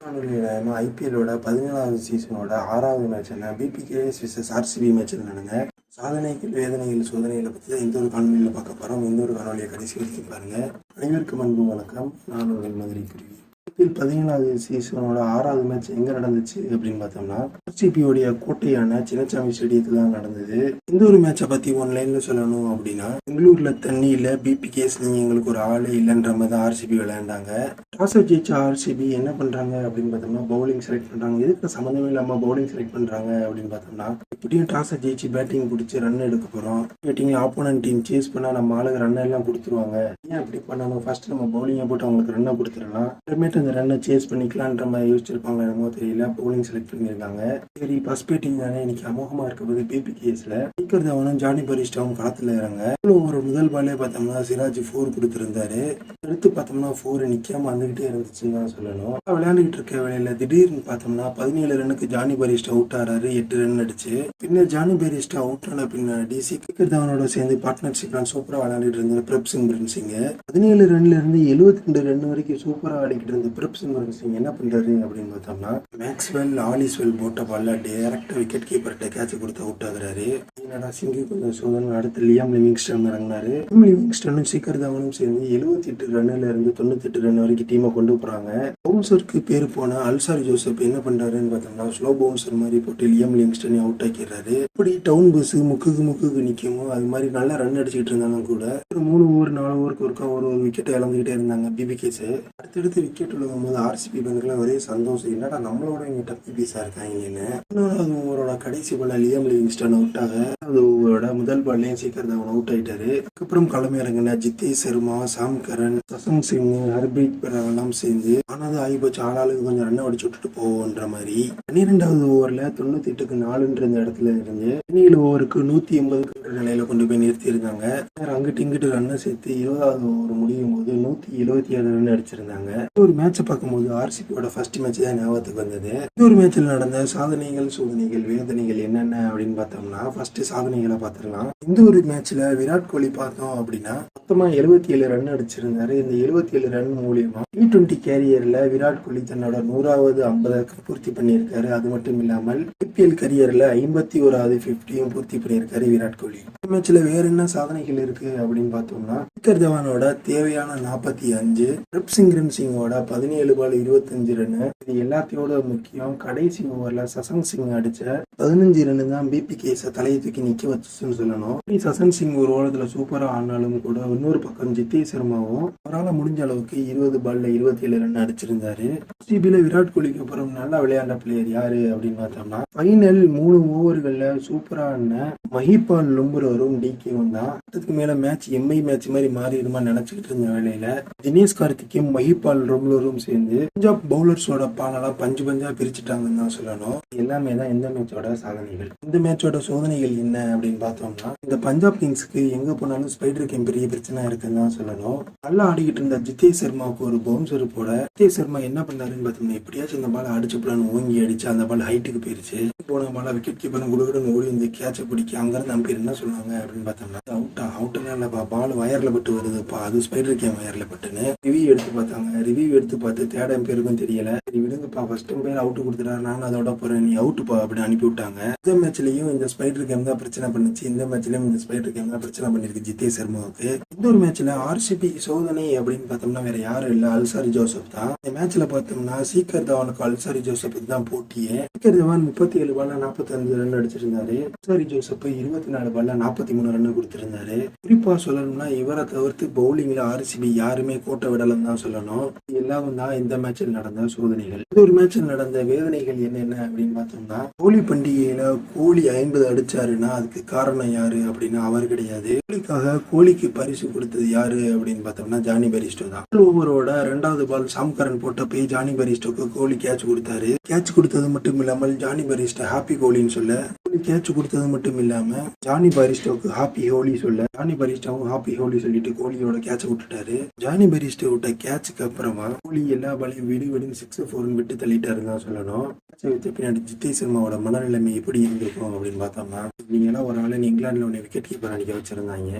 நம்ம ஐபிஎல்லோட பதினேழாவது சீசனோட ஆறாவது மேட்சான பிபிகேஎஸ் விசஸ் ஆர்சிபி மேட்சில் நடந்த? சாதனைகள் வேதனைகள் சோதனைகளை பற்றி தான் இந்த ஒரு காணொலியில் பார்க்க போகிறோம் இந்த ஒரு காணொலியை கடைசி வரைக்கும் பாருங்கள் அனைவருக்கும் அன்பு வணக்கம். நான் உங்கள் மதுரை குருவி. ஐபிஎல் பதினேழாவது சீசனோட ஆறாவது மேட்ச் எங்கே நடந்துச்சு அப்படின்னு பார்த்தோம்னா ஆர்சிபியோடைய கோட்டையான சின்னச்சாமி ஸ்டேடியத்தில் தான் நடந்தது. இந்த ஒரு மேட்சை பற்றி ஒன்லைனில் சொல்லணும் அப்படின்னா பெங்களூரில் தண்ணியில் பிபிகேஸ் நீங்கள் எங்களுக்கு ஒரு ஆளே இல்லைன்ற மாதிரி தான் ஆர்சிபி விளையாண்டாங்க. டாஸை ஜெயிச்ச ஆர்சிபி என்ன பண்ணுறாங்க அப்படின்னு பார்த்தோம்னா பவுலிங் செலக்ட் பண்ணுறாங்க எதுக்கு சம்மந்தமே இல்லாமல் பவுலிங் செலக்ட் பண்ணுறாங்க அப்படின்னு பார்த்தோம்னா எப்படியும் டாஸை ஜெயிச்சு பேட்டிங் பிடிச்சி ரன் எடுக்க போகிறோம் பேட்டிங்கில் ஆப்போனன்ட் டீம் சேஸ் பண்ணால் நம்ம ஆளுக்கு ரன் எல்லாம் கொடுத்துருவாங்க. ஏன் அப்படி பண்ணாமல் ஃபர்ஸ்ட் நம்ம பவுலிங்கை போட்டு அவங்களுக்கு ரன்னை கொடுத்துடலாம் அப்புறமேட்டு அந்த ரன்னை சேஸ் பண்ணிக்கலான்ற மாதிரி யோசிச்சிருப்பாங்க என்னமோ தெரியல. பவுலிங் செலக்ட் பண்ணியிருக்காங்க. சரி ஃபர்ஸ்ட் பேட்டிங் தானே இன்னைக்கு அமோகமாக இருக்க போது பிபி கேஸில் ஸ்பீக்கர் தவனும் ஜானி பரிஸ்டாவும் களத்தில் இறங்க. ஒரு முதல் பாலே பார்த்தோம்னா சிராஜ் ஃபோர் கொடுத்துருந்தாரு. அடுத்து பார்த்தோம்னா ஃபோர் நிற்காம வந்துகிட்டே இருந்துச்சுன்னு தான் சொல்லணும். விளையாண்டுகிட்டு இருக்க வேலையில திடீர்னு பார்த்தோம்னா பதினேழு ரன்னுக்கு ஜானி பரிஸ்டா அவுட் ஆறாரு எட்டு ரன் அடிச்சு. பின்னர் ஜானி பரிஸ்டா அவுட் ஆன பின்னாடி சிக்கர் தவனோட சேர்ந்து பார்ட்னர்ஷிப் சூப்பராக விளையாண்டுட்டு இருந்த பிரப் சிம்ரன் சிங் பதினேழு ரன்ல இருந்து எழுபத்தி ரெண்டு ரன் வரைக்கும் சூப்பராக ஆடிக்கிட்டு இருந்த பிரப் சிம்ரன் சிங் என்ன பண்றாரு அப்படின்னு பார்த்தோம்னா மேக்ஸ்வெல் ஆலிஸ்வெல் போட்ட பால்ல டேரக்டா விக்கெட் கீப்பர்கிட்ட கேட்ச் கொடுத்து அவுட் ஆகுறாரு. என்னடா சிங்கி கொஞ்சம் சோதனை அடுத்து லியாம் லிவிங்ஸ்டன் இறங்கினாரு. லிவிங்ஸ்டனும் சிக்கர் தவனும் சேர்ந்து எழுபத்தி எட்டு ரன்ல இருந்து தொண்ணூத்தி எட்டு ரன் வரைக்கும் டீமை கொண்டு போகிறாங்க பவுன்சருக்கு பேர் போன அல்சாரி ஜோசப் என்ன பண்ணுறாருன்னு பார்த்தோம்னா ஸ்லோ பவுன்சர் மாதிரி போட்டு லியம் லிவிங்ஸ்டனை அவுட் ஆக்கிடுறாரு. இப்படி டவுன் பஸ் முக்குக்கு முக்குக்கு நிக்குமோ அது மாதிரி நல்லா ரன் அடிச்சுட்டு இருந்தாலும் கூட ஒரு மூணு ஓவர் நாலு ஓவருக்கு ஒருக்கா ஒரு ஒரு விக்கெட்டை இழந்துகிட்டே இருந்தாங்க பிபிகேஸ் அடுத்தடுத்து விக்கெட் விழுகும் போது ஆர்சிபி பேங்க்ல ஒரே சந்தோஷம். என்னடா நம்மளோட இங்க டப்பி பீஸா இருக்காங்கன்னு இன்னொரு ஓவரோட கடைசி பால லியம் லிவிங்ஸ்டன் அவுட் ஆக அது ஓவரோட முதல் பால்லையும் சீக்கிரம் அவன் அவுட் ஆயிட்டாரு. அதுக்கப்புறம் கிளம்பி இறங்கின ஜித்தேஷ் சர்மா சாம் கரன் சசங் சிங் ஹர்பீத் எல்லாம் சேர்ந்து ஆனது ஆகி போச்சு ஆளாளுக்கு கொஞ்சம் ரன் அடிச்சு விட்டுட்டு போவோன்ற மாதிரி பன்னிரெண்டாவது ஓவரில் தொண்ணூத்தி எட்டுக்கு நாலுன்ற இந்த இடத்துல இருந்து பதினேழு ஓவருக்கு நூத்தி எண்பதுக்கு நிலையில கொண்டு போய் நிறுத்தியிருந்தாங்க அங்கிட்டு இங்கிட்டு ரன்னை சேர்த்து இருபதாவது ஓவர் முடியும் போது நூத்தி எழுபத்தி ஏழு ரன் அடிச்சிருந்தாங்க. இந்த ஒரு மேட்சை பார்க்கும்போது ஆர்சிபியோட ஃபர்ஸ்ட் மேட்ச் தான் ஞாபகத்துக்கு வந்தது. இந்த ஒரு மேட்ச்சில் நடந்த சாதனைகள் சோதனைகள் வேதனைகள் என்னென்ன அப்படின்னு பார்த்தோம்னா ஃபர்ஸ்ட் சாதனைகளை பார்த்துடலாம். இந்த ஒரு மேட்ச்ல விராட் கோலி பார்த்தோம் அப்படின்னா மொத்தமாக எழுபத்தி ஏழு ரன் அடிச்சிருந்தாரு. இந்த எழுபத்தி ஏழு ரன் மூலியமா டி டுவெண்ட்டி கேரியர்ல விராட் கோலி தன்னோட நூறாவது ஐம்பதுக்கு பூர்த்தி பண்ணியிருக்காரு. அது மட்டும் இல்லாமல் ஐபிஎல் கரியர்ல ஐம்பத்தி ஓராவது பிப்டியும் பூர்த்தி பண்ணியிருக்காரு விராட் கோலி. மேட்ச்ல வேற என்ன சாதனைகள் இருக்கு அப்படின்னு பார்த்தோம்னா சிக்கர் தவானோட தேவையான நாற்பத்தி அஞ்சு ரிப் சிங்ரன் சிங்கோட பதினேழு பால் இருபத்தஞ்சு ரன் இது எல்லாத்தையோட முக்கியம். கடைசி ஓவர்ல சசங் சிங் அடிச்ச பதினஞ்சு ரன்னு தான் பிபி கேஸை தலையை தூக்கி நிற்க வச்சுன்னு சொல்லணும். சசன் சிங் ஒரு ஓலத்தில் சூப்பராக ஆனாலும் கூட இன்னொரு பக்கம் ஜித்தேஷ் சர்மாவும் அவரால் முடிஞ்ச அளவுக்கு இருபது பால்ல இருபத்தி ஏழு ரன் அடிச்சிருந்தாரு. சிபியில் விராட் கோலிக்கு அப்புறம் நல்லா விளையாண்ட பிளேயர் யாரு அப்படின்னு பார்த்தோம்னா ஃபைனல் மூணு ஓவர்களில் சூப்பரா ஆடின மஹிபால் லும்புரவரும் டிகேவும் தான். அதுக்கு மேலே மேட்ச் எம்ஐ மேட்ச் மாதிரி மாறிடுமா நினச்சிக்கிட்டு இருந்த வேலையில் தினேஷ் கார்த்திக்கும் மஹிபால் ரொம்லரும் சேர்ந்து பஞ்சாப் பவுலர்ஸோட பாலெல்லாம் பஞ்சு பஞ்சா பிரிச்சுட்டாங்கன்னு தான் சொல்லணும். எல்லாமே தான் எந்த மேட்சோட சாதனைகள். இந்த மேட்சோட சோதனைகள் என்ன அப்படின்னு பார்த்தோம்னா இந்த பஞ்சாப் கிங்ஸ்க்கு எங்க போனாலும் ஸ்பைடர் கேம் பெரிய பிரச்சனை இருக்குன்னு தான் சொல்லணும். நல்லா ஆடிக்கிட்டு இருந்த ஜித்தேஷ் சர்மாவுக்கு ஒரு பவுன்சர் போட ஜித்தேஷ் சர்மா என்ன பண்ணாருன்னு பார்த்தோம்னா எப்படியாச்சும் இந்த பால் அடிச்சு போலான்னு ஓங்கி அடிச்சு அந்த பால் ஹைட்டுக்கு போயிருச்சு. போன பால் விக்கெட் கீப்பர் குடுகுடன் ஓடி வந்து கேட்சை பிடிக்க அங்கிருந்து அம்பீர் என்ன சொன்னாங்க அப்படின்னு பார்த்தோம்னா அவுட்டா அவுட் இல்லைப்பா பால் வயரில் பட்டு வருதுப்பா. அது ஸ்பைடர் கேம் வயரில் பட்டுன்னு. ரிவ்யூ எடுத்து பார்த்தாங்க. ரிவ்யூ எடுத்து பார்த்து தேர்ட் எம்பேருக்கும் தெரியல. சரி விடுங்கப்பா. ஃபர்ஸ்ட் எம்பேர் அவுட் கொடுத்துட்டாரு. நானும் அதோட போறேன். நீ அவுட்டுப்பா அப்படின்னு அனுப்பி விட்டாங்க. இந்த மேட்ச்லயும் இந்த ஸ்பைடர் கேம் தான் பிரச்சனை பண்ணுச்சு. இந்த மேட்ச்லயும் இந்த ஸ்பைடர் கேம் தான் பிரச்சனை பண்ணிருக்கு ஜித்தே சர்மாவுக்கு. இந்த ஒரு மேட்ச்ல ஆர்சிபி சோதனை அப்படின்னு பார்த்தோம்னா வேற யாரும் இல்ல. அல்சாரி ஜோசப் தான். இந்த மேட்ச்ல பார்த்தோம்னா சீக்கர் தவானுக்கு அல்சாரி ஜோசப் தான் போட்டியே. சீக்கர் தவான் முப்பத்தி ஏழு பால்ல நாற்பத்தி அஞ்சு ரன் அடிச்சிருந்தாரு. அல்சாரி ஜோசப் இருபத்தி நாலு பால்ல நாற்பத்தி மூணு ரன் கொடுத்திருந்தாரு. குறிப்பா சொல்லணும்னா இவரை தவிர்த்து பவுலிங்ல ஆர்சிபி யாருமே கோட்டை விடலன்னு தான் சொல்லணும். எல்லாம் தான் இந்த மேட்ச்சில் நடந்த சோதனைகள். இந்த ஒரு மேட்ச்சில் நடந்த வேதனைகள் என்னென்ன அப்படின்னு பார்த்தோம்னா கோலி பண்டிகையில கோலி ஐம்பது அடிச்சாருன்னா அதுக்கு காரணம் யாரு அப்படின்னா அவர் கிடையாது. கோலிக்காக கோலிக்கு பரிசு கொடுத்தது யாரு அப்படின்னு பார்த்தோம்னா ஜானி பெரிஸ்டோ தான். ஓவரோட ரெண்டாவது பால் சாம்கரன் போட்ட போய் ஜானி பெரிஸ்டோக்கு கோலி கேட்ச் கொடுத்தாரு. கேட்ச் கொடுத்தது மட்டும் இல்லாமல் ஜானி பெரிஸ்டோ ஹாப்பி கோலின்னு சொல்ல கோலி கேட்ச் கொடுத்தது மட்டும் இல்லாம ஜானி பரிஸ்டோக்கு ஹாப்பி ஹோலி சொல்ல ஜானி பரிஸ்டாவும் ஹாப்பி ஹோலி சொல்லிட்டு கோலியோட கேட்ச விட்டுட்டாரு. ஜானி பரிஸ்டோ விட்ட கேட்சுக்கு அப்புறமா கோலி எல்லா பாலையும் விடு விடுன்னு சிக்ஸ் ஃபோர்னு விட்டு தள்ளிட்டாருன்னு தான் சொல்லணும். வைத்த பின்னாடி ஜித்தே சர்மாவோட மனநிலைமை எப்படி இருந்திருக்கும் அப்படின்னு பார்த்தோம்னா நீங்களாம் ஒரு ஆள் இங்கிலாந்தில் ஒன்று விக்கெட் கீப்பர் அடிக்க வச்சிருந்தாங்க.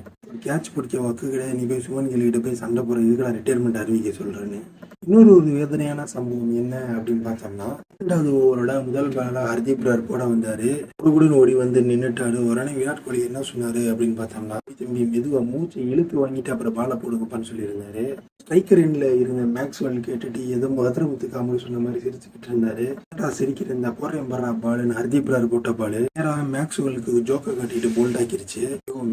கேட்ச் பிடிக்க வக்கு கிடையாது. நீ போய் சுமன் கிட்ட போய் சண்டை போகிற இதுக்கு நான் ரிட்டையர்மெண்ட் அறிவிக்க சொல்றேன்னு. இன்னொரு ஒரு வேதனையான சம்பவம் என்ன அப்படின்னு பார்த்தோம்னா ரெண்டாவது ஓவரோட முதல் பாலாக ஹர்தீப் ரார் போட வந்தாரு. குடுகுடுன்னு ஓடி வந்து நின்னுட்டாரு. உடனே விராட் கோலி என்ன சொன்னார் அப்படின்னு பார்த்தோம்னா திரும்பி மெதுவாக மூச்சை இழுத்து வாங்கிட்டு அப்புறம் பாலை போடுங்கப்பான்னு சொல்லியிருந்தாரு. ஸ்ட்ரைக்கர் எண்ட்ல இருந்த மேக்ஸ்வெல் கேட்டுட்டு எதுவும் பத்திரமுத்து காமெடி சொன்ன மாதிரி சிரிச்சுக்கிட்டு இருந்தாரு. என்னடா சிரிக்கிற இந்த போறேன் பர்றா பாலுன்னு ஹர்தீப் ரார் போட்ட பாலு நேரா மேக்ஸ்வெலுக்கு ஜோக்கை கட்டிட்டு போல்ட் ஆக்கிருச்சு.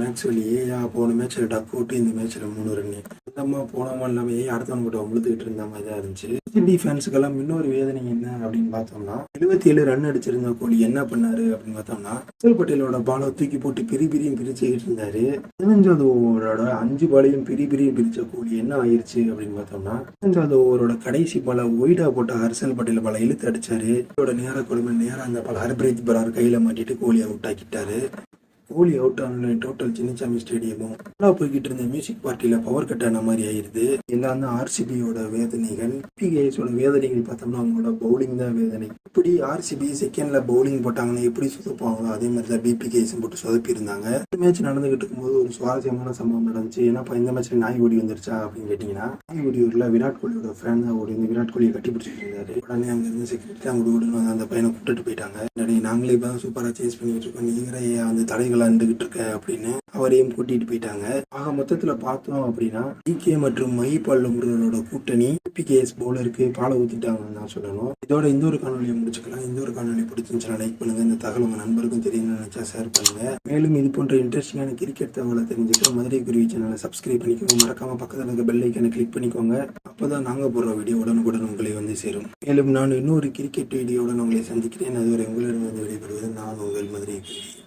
மேக்ஸ்வெல் ஏயா போன மேட்ச்ல டக் அவுட்டு இந்த மேட்ச்ல மூணு ரன்னு அந்தம்மா போனமா இல்லாம ஏன் அடுத்தவங்க கிட்ட உழுதுகிட்டு இருந்த மாதிரி தான் இருந்துச்சு. சிடி ஃபேன்ஸுக்கெல்லாம் இன்னொரு வேதனை என்ன அப்படின்னு பார்த்தோம்னா எழுபத்தி ஏழு ரன் அடிச்சிருந்த கோலி என்ன பண்ணாரு அப்படின்னு பார்த்தோம்னா அக்சல் பட்டேலோட பாலை தூக்கி போட்டு பிரி பிரியும் பிரிச்சுக்கிட்டு இருந்தாரு. பதினஞ்சாவது ஓவரோட அஞ்சு பாலையும் பிரி பிரியும் பிரிச்ச கோலி என்ன ஆயிருச்சு அப்படின்னு பார்த்தோம்னா பதினஞ்சாவது ஓவரோட கடைசி பாலை ஒயிடா போட்ட ஹர்ஷல் பட்டேல் பாலை இழுத்து அடிச்சாரு. இதோட நேர கொடுமை நேரம் அந்த பால் ஹர்பிரீத் பரார் கையில மாட்டிட்டு கோலி அவுட் ஆக்கிட்டாரு. கோலி அவுட் ஆன டோட்டல் சின்னசாமி ஸ்டேடியமும் நல்லா போய்கிட்டு இருந்த மியூசிக் பார்ட்டியில பவர் கட் ஆன மாதிரி ஆயிருது. எல்லாம் தான் ஆர்சிபியோட வேதனைகள் பிகேஎஸோட வேதனைகள் பார்த்தோம்னா அவங்களோட பவுலிங் தான் வேதனை. இப்படி ஆர்சிபி செகண்ட்ல பவுலிங் போட்டாங்கன்னா எப்படி சொதப்பாங்களோ அதே மாதிரி தான் பிபிகேஎஸ் போட்டு சொதப்பி இருந்தாங்க இந்த மேட்ச் நடந்துகிட்டு இருக்கும்போது ஒரு சுவாரஸ்யமான சம்பவம் நடந்துச்சு. ஏன்னா இந்த மேட்ச்ல நாய் ஓடி வந்துருச்சா அப்படின்னு கேட்டீங்கன்னா நாய் விராட் கோலியோட ஃப்ரெண்ட் தான் ஓடி வந்து விராட் கோலியை கட்டி பிடிச்சிட்டு இருந்தாரு. உடனே அங்க இருந்து செக்யூரிட்டி அவங்க ஓடுன்னு வந்து அந்த பையனை கூப்பிட்டு போயிட்டாங்க. நாங்களே இப்போ சூப்பரா சேஸ் பண்ணிட்டு இருக்கோம். நீங்கிற ஏன் தடைகளை அண்டுகிட்டு இருக்க அப்படின்னு அவரையும் கூட்டிட்டு போயிட்டாங்க. ஆக மொத்தத்துல பார்த்தோம் அப்படின்னா டிகே மற்றும் மஹிபால் முருகனோட கூட்டணி பிகேஎஸ் பவுலருக்கு பாலை ஊத்திட்டாங்கன்னு தான் சொல்லணும். இதோட இந்த ஒரு காணொலியை முடிச்சுக்கலாம். இந்த ஒரு காணொலி பிடிச்சிருந்துச்சுன்னா லைக் பண்ணுங்க. இந்த தகவல் உங்க நண்பருக்கும் தெரியும் நினைச்சா ஷேர் பண்ணுங்க. மேலும் இது போன்ற இன்ட்ரெஸ்டிங்கான கிரிக்கெட் தகவலை தெரிஞ்சுக்க மதுரை குருவி சேனலை சப்ஸ்கிரைப் பண்ணிக்கோங்க. மறக்காம பக்கத்தில் இருக்க பெல் ஐக்கனை கிளிக் பண்ணிக்கோங்க. அப்பதான் நாங்க போடுற வீடியோ உடனுக்குடன் உங்களை வந்து சேரும். மேலும் நான் இன்னொரு கிரிக்கெட் வீடியோவுடன் உங்களை சந்திக்கிறேன். அதுவரை உங்களிடம் வந்து விடைபெறுவது நான் உங்கள் மதுரை குருவி.